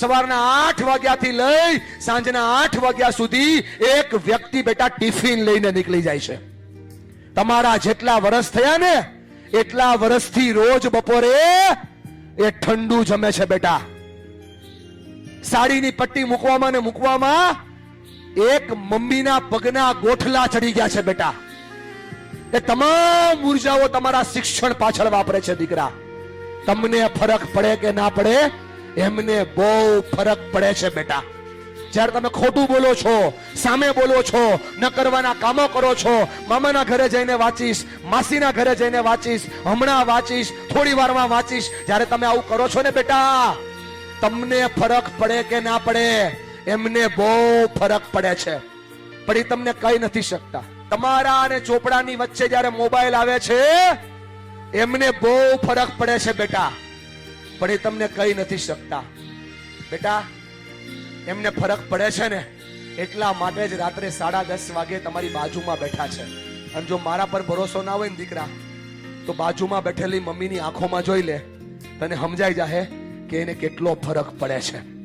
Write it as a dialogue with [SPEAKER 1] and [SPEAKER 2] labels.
[SPEAKER 1] સવારના આઠ વાગ્યાથી લઈ સાંજના આઠ વાગ્યા સુધી એક વ્યક્તિ બેટા ટિફિન લઈને નીકળી જાય છે. તમારા જેટલા વર્ષ થયા ને, એટલા વર્ષથી રોજ બપોરે એ ઠંડુ જમે છે બેટા. સાડીની પટ્ટી મૂકવામાં ને મૂકવામાં એક મમ્મીના પગના ગોઠલા ચડી ગયા છે બેટા. એ તમામ ઉર્જાઓ તમારા શિક્ષણ પાછળ વાપરે છે દીકરા. તમને ફરક પડે કે ના પડે એમને બહુ ફરક પડે છે બેટા. જ્યારે તમે ખોટું બોલો છો, સામે બોલો છો, ન કરવાના કામો કરો છો, મામાના ઘરે જઈને વાંચીશ, માસીના ઘરે જઈને વાંચીશ, હમણાં વાંચીશ, થોડી વારમાં વાંચીશ, જ્યારે તમે આવું કરો છો ને બેટા, તમને ફરક પડે કે ના પડે, એમને બહુ ફરક પડે છે. પણ એ તમને કહી નથી શકતા. તમારા અને ચોપડાની વચ્ચે જ્યારે મોબાઈલ આવે છે, એમને બહુ ફરક પડે છે બેટા. પણ એ તમને કહી નથી શકતા. બેટા, એમને ફરક પડે છે ને, એટલા માટે જ રાત્રે સાડા દસ વાગે તમારી બાજુમાં બેઠા છે. અને જો મારા પર ભરોસો ના હોય ને દીકરા, તો બાજુમાં બેઠેલી મમ્મીની આંખોમાં જોઈ લે. તને સમજાઈ જાહે કે એને કેટલો ફરક પડે છે.